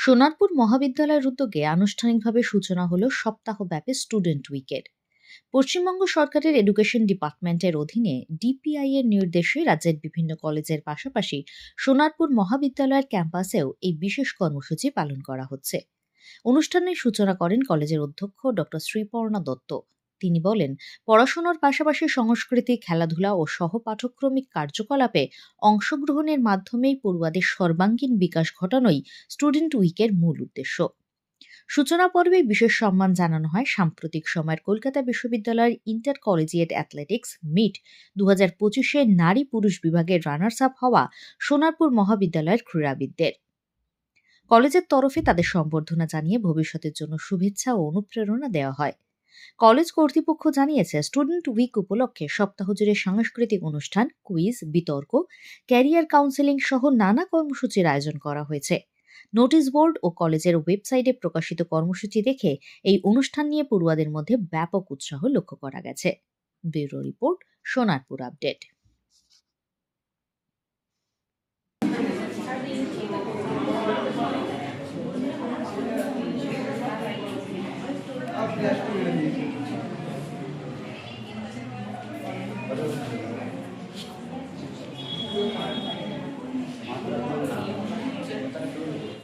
সোনারপুর মহাবিদ্যালয়ের উদ্যোগে আনুষ্ঠানিকভাবে সূচনা হলো সপ্তাহব্যাপী স্টুডেন্ট উইকের পশ্চিমবঙ্গ সরকারের এডুকেশন ডিপার্টমেন্টের অধীনে ডিপিআই এর নির্দেশে রাজ্যের বিভিন্ন কলেজের পাশাপাশি সোনারপুর মহাবিদ্যালয়ের ক্যাম্পাসেও এই বিশেষ কর্মসূচি পালন করা হচ্ছে। অনুষ্ঠানের সূচনা করেন কলেজের অধ্যক্ষ ডক্টর শ্রীপর্ণা দত্ত। তিনি বলেন, পড়াশোনার পাশাপাশি সংস্কৃতি, খেলাধুলা ও সহপাঠক্রমিক কার্যকলাপে অংশগ্রহণের মাধ্যমেই পড়ুয়াদের সর্বাঙ্গীন বিকাশ ঘটানোই স্টুডেন্ট উইকের মূল উদ্দেশ্য। সূচনা পর্বে বিশেষ সম্মান জানানো হয় সাম্প্রতিক সময়ের কলকাতা বিশ্ববিদ্যালয়ের ইন্টার কলেজিয়েট অ্যাথলেটিক্স মিট। দু হাজার পঁচিশে নারী পুরুষ বিভাগের রানার্স আপ হওয়া সোনারপুর মহাবিদ্যালয়ের ক্রীড়াবিদদের। কলেজের তরফে তাদের সম্বর্ধনা জানিয়ে ভবিষ্যতের জন্য শুভেচ্ছা ও অনুপ্রেরণা দেওয়া হয়। কলেজ কর্তৃপক্ষ জানিয়েছে, স্টুডেন্ট উইক উপলক্ষে সপ্তাহ জুড়ে সাংস্কৃতিক অনুষ্ঠান, কুইজ, বিতর্ক, ক্যারিয়ার কাউন্সেলিং সহ নানা কর্মসূচির আয়োজন করা হয়েছে। নোটিশ বোর্ড ও কলেজের ওয়েবসাইটে প্রকাশিত কর্মসূচি দেখে এই অনুষ্ঠান নিয়ে পড়ুয়াদের মধ্যে ব্যাপক উৎসাহ লক্ষ্য করা গেছে। Bureau report, Sonarpur update. Пожалуйста.